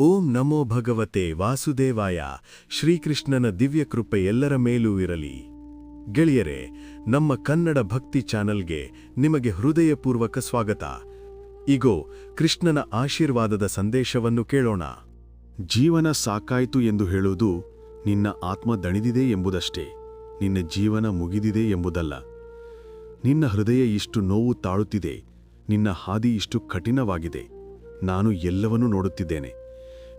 ಓಂ ನಮೋ ಭಗವತೆ ವಾಸುದೇವಾಯ. ಶ್ರೀಕೃಷ್ಣನ ದಿವ್ಯ ಕೃಪೆ ಎಲ್ಲರ ಮೇಲೂ ಇರಲಿ. ಗೆಳೆಯರೆ, ನಮ್ಮ ಕನ್ನಡ ಭಕ್ತಿ ಚಾನಲ್ಗೆ ನಿಮಗೆ ಹೃದಯಪೂರ್ವಕ ಸ್ವಾಗತ. ಇಗೋ, ಕೃಷ್ಣನ ಆಶೀರ್ವಾದದ ಸಂದೇಶವನ್ನು ಕೇಳೋಣ. ಜೀವನ ಸಾಕಾಯಿತು ಎಂದು ಹೇಳುವುದು ನಿನ್ನ ಆತ್ಮ ದಣಿದಿದೆ ಎಂಬುದಷ್ಟೇ. ನಿನ್ನ ಜೀವನ ಮುಗಿದಿದೆ ಎಂಬುದಲ್ಲ. ನಿನ್ನ ಹೃದಯ ಇಷ್ಟು ನೋವು ತಾಳುತ್ತಿದೆ. ನಿನ್ನ ಹಾದಿ ಇಷ್ಟು ಕಠಿಣವಾಗಿದೆ. ನಾನು ಎಲ್ಲವನ್ನೂ ನೋಡುತ್ತಿದ್ದೇನೆ.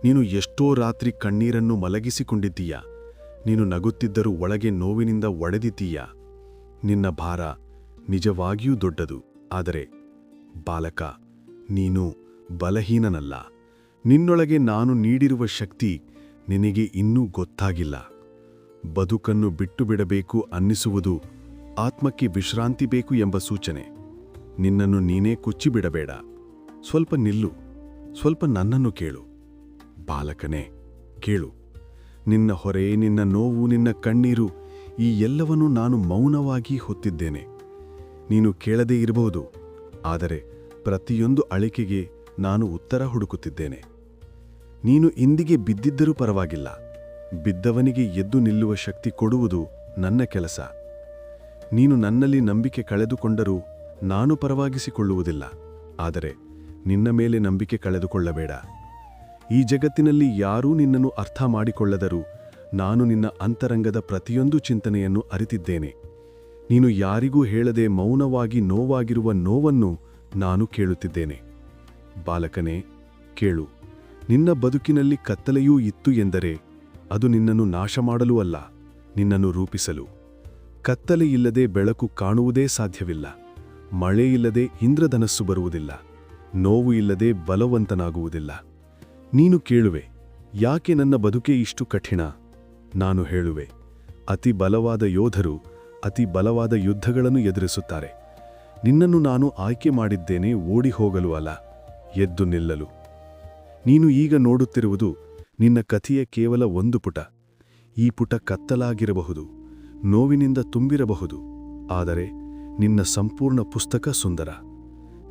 ನೀನು ಎಷ್ಟೋ ರಾತ್ರಿ ಕಣ್ಣೀರನ್ನು ಮಲಗಿಸಿಕೊಂಡಿದ್ದೀಯ? ನೀನು ನಗುತ್ತಿದ್ದರೂ ಒಳಗೆ ನೋವಿನಿಂದ ಒಡೆದಿದ್ದೀಯ? ನಿನ್ನ ಭಾರ ನಿಜವಾಗಿಯೂ ದೊಡ್ಡದು. ಆದರೆ, ಬಾಲಕ, ನೀನು ಬಲಹೀನನಲ್ಲ. ನಿನ್ನೊಳಗೆ ನಾನು ನೀಡಿರುವ ಶಕ್ತಿ ನಿನಗೆ ಇನ್ನೂ ಗೊತ್ತಾಗಿಲ್ಲ. ಬದುಕನ್ನು ಬಿಟ್ಟು ಬಿಡಬೇಕು ಅನ್ನಿಸುವುದು ಆತ್ಮಕ್ಕೆ ವಿಶ್ರಾಂತಿ ಬೇಕು ಎಂಬ ಸೂಚನೆ. ನಿನ್ನನ್ನು ನೀನೇ ಕುಚ್ಚಿಬಿಡಬೇಡ. ಸ್ವಲ್ಪ ನಿಲ್ಲು. ಸ್ವಲ್ಪ ನನ್ನನ್ನು ಕೇಳು. ಬಾಲಕನೇ, ಕೇಳು. ನಿನ್ನ ಹೊರೆ, ನಿನ್ನ ನೋವು, ನಿನ್ನ ಕಣ್ಣೀರು, ಈ ಎಲ್ಲವನ್ನು ನಾನು ಮೌನವಾಗಿ ಹೊತ್ತಿದ್ದೇನೆ. ನೀನು ಕೇಳದೇ ಇರಬಹುದು, ಆದರೆ ಪ್ರತಿಯೊಂದು ಅಳಿಕೆಗೆ ನಾನು ಉತ್ತರ ಹುಡುಕುತ್ತಿದ್ದೇನೆ. ನೀನು ಇಂದಿಗೆ ಬಿದ್ದಿದ್ದರೂ ಪರವಾಗಿಲ್ಲ, ಬಿದ್ದವನಿಗೆ ಎದ್ದು ನಿಲ್ಲುವ ಶಕ್ತಿ ಕೊಡುವುದು ನನ್ನ ಕೆಲಸ. ನೀನು ನನ್ನಲ್ಲಿ ನಂಬಿಕೆ ಕಳೆದುಕೊಂಡರೂ ನಾನು ಪರವಾಗಿಸಿಕೊಳ್ಳುವುದಿಲ್ಲ, ಆದರೆ ನಿನ್ನ ಮೇಲೆ ನಂಬಿಕೆ ಕಳೆದುಕೊಳ್ಳಬೇಡ. ಈ ಜಗತ್ತಿನಲ್ಲಿ ಯಾರೂ ನಿನ್ನನ್ನು ಅರ್ಥ ಮಾಡಿಕೊಳ್ಳದರು. ನಾನು ನಿನ್ನ ಅಂತರಂಗದ ಪ್ರತಿಯೊಂದು ಚಿಂತನೆಯನ್ನು ಅರಿತಿದ್ದೇನೆ. ನೀನು ಯಾರಿಗೂ ಹೇಳದೆ ಮೌನವಾಗಿ ನೋವಾಗಿರುವ ನೋವನ್ನು ನಾನು ಕೇಳುತ್ತಿದ್ದೇನೆ. ಬಾಲಕನೇ, ಕೇಳು. ನಿನ್ನ ಬದುಕಿನಲ್ಲಿ ಕತ್ತಲೆಯೂ ಇತ್ತು ಎಂದರೆ ಅದು ನಿನ್ನನ್ನು ನಾಶ ಮಾಡಲು ಅಲ್ಲ, ನಿನ್ನನ್ನು ರೂಪಿಸಲು. ಕತ್ತಲೆ ಇಲ್ಲದೆ ಬೆಳಕು ಕಾಣುವುದೇ ಸಾಧ್ಯವಿಲ್ಲ. ಮಳೆ ಇಲ್ಲದೆ ಇಂದ್ರಧನಸ್ಸು ಬರುವುದಿಲ್ಲ. ನೋವು ಇಲ್ಲದೆ ಬಲವಂತನಾಗುವುದಿಲ್ಲ. ನೀನು ಕೇಳುವೆ, ಯಾಕೆ ನನ್ನ ಬದುಕೆ ಇಷ್ಟು ಕಠಿಣ? ನಾನು ಹೇಳುವೆ, ಅತಿ ಬಲವಾದ ಯೋಧರು ಅತಿ ಬಲವಾದ ಯುದ್ಧಗಳನ್ನು ಎದುರಿಸುತ್ತಾರೆ. ನಿನ್ನನ್ನು ನಾನು ಆಯ್ಕೆ ಮಾಡಿದ್ದೇನೆ ಓಡಿ ಹೋಗಲು ಅಲ್ಲ, ಎದ್ದು ನಿಲ್ಲಲು. ನೀನು ಈಗ ನೋಡುತ್ತಿರುವುದು ನಿನ್ನ ಕಥೆಯ ಕೇವಲ ಒಂದು ಪುಟ. ಈ ಪುಟ ಕತ್ತಲಾಗಿರಬಹುದು, ನೋವಿನಿಂದ ತುಂಬಿರಬಹುದು, ಆದರೆ ನಿನ್ನ ಸಂಪೂರ್ಣ ಪುಸ್ತಕ ಸುಂದರ.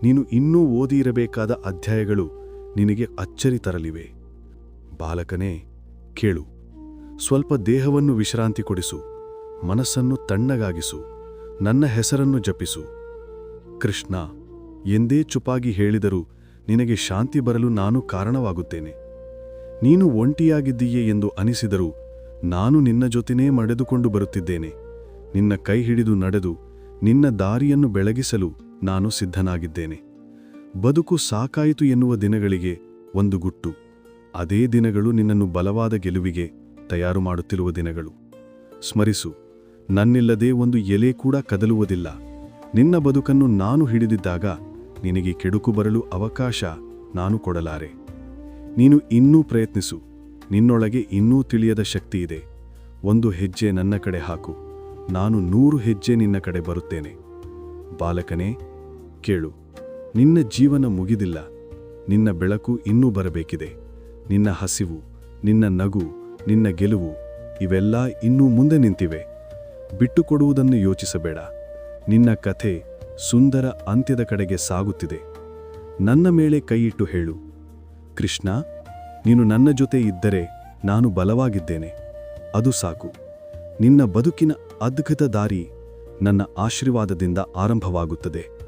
ನೀನು ಇನ್ನೂ ಓದಿರಬೇಕಾದ ಅಧ್ಯಾಯಗಳು ನಿನಗೆ ಅಚ್ಚರಿ ತರಲಿವೆ. ಬಾಲಕನೇ, ಕೇಳು. ಸ್ವಲ್ಪ ದೇಹವನ್ನು ವಿಶ್ರಾಂತಿ ಕೊಡಿಸು. ಮನಸ್ಸನ್ನು ತಣ್ಣಗಾಗಿಸು. ನನ್ನ ಹೆಸರನ್ನು ಜಪಿಸು. ಕೃಷ್ಣ, ಎಂದೇ ಚುಪಾಗಿ ಹೇಳಿದರೂ ನಿನಗೆ ಶಾಂತಿ ಬರಲು ನಾನು ಕಾರಣವಾಗುತ್ತೇನೆ. ನೀನು ಒಂಟಿಯಾಗಿದ್ದೀಯೆ ಎಂದು ಅನಿಸಿದರೂ ನಾನು ನಿನ್ನ ಜೊತೆನೇ ಮಡೆದುಕೊಂಡು ಬರುತ್ತಿದ್ದೇನೆ. ನಿನ್ನ ಕೈ ಹಿಡಿದು ನಡೆದು ನಿನ್ನ ದಾರಿಯನ್ನು ಬೆಳಗಿಸಲು ನಾನು ಸಿದ್ಧನಾಗಿದ್ದೇನೆ. ಬದುಕು ಸಾಕಾಯಿತು ಎನ್ನುವ ದಿನಗಳಿಗೆ ಒಂದು ಗುಟ್ಟು. ಅದೇ ದಿನಗಳು ನಿನ್ನನ್ನು ಬಲವಾದ ಗೆಲುವಿಗೆ ತಯಾರು ಮಾಡುತ್ತಿರುವ ದಿನಗಳು. ಸ್ಮರಿಸು, ನನ್ನಿಲ್ಲದೆ ಒಂದು ಎಲೆ ಕೂಡ ಕದಲುವುದಿಲ್ಲ. ನಿನ್ನ ಬದುಕನ್ನು ನಾನು ಹಿಡಿದಿದ್ದಾಗ ನಿನಗೆ ಕೆಡುಕು ಬರಲು ಅವಕಾಶ ನಾನು ಕೊಡಲಾರೆ. ನೀನು ಇನ್ನೂ ಪ್ರಯತ್ನಿಸು, ನಿನ್ನೊಳಗೆ ಇನ್ನೂ ತಿಳಿಯದ ಶಕ್ತಿ ಇದೆ. ಒಂದು ಹೆಜ್ಜೆ ನನ್ನ ಕಡೆ ಹಾಕು, ನಾನು ನೂರು ಹೆಜ್ಜೆ ನಿನ್ನ ಕಡೆ ಬರುತ್ತೇನೆ. ಬಾಲಕನೇ, ಕೇಳು. ನಿನ್ನ ಜೀವನ ಮುಗಿದಿಲ್ಲ. ನಿನ್ನ ಬೆಳಕು ಇನ್ನೂ ಬರಬೇಕಿದೆ. ನಿನ್ನ ಹಸಿವು, ನಿನ್ನ ನಗು, ನಿನ್ನ ಗೆಲುವು ಇವೆಲ್ಲ ಇನ್ನೂ ಮುಂದೆ ನಿಂತಿವೆ. ಬಿಟ್ಟುಕೊಡುವುದನ್ನು ಯೋಚಿಸಬೇಡ. ನಿನ್ನ ಕಥೆ ಸುಂದರ ಅಂತ್ಯದ ಕಡೆಗೆ ಸಾಗುತ್ತಿದೆ. ನನ್ನ ಮೇಲೆ ಕೈಯಿಟ್ಟು ಹೇಳು. ಕೃಷ್ಣ, ನೀನು ನನ್ನ ಜೊತೆ ಇದ್ದರೆ ನಾನು ಬಲವಾಗಿದ್ದೇನೆ. ಅದು ಸಾಕು. ನಿನ್ನ ಬದುಕಿನ ಅದ್ಭುತ ದಾರಿ ನನ್ನ ಆಶೀರ್ವಾದದಿಂದ ಆರಂಭವಾಗುತ್ತದೆ.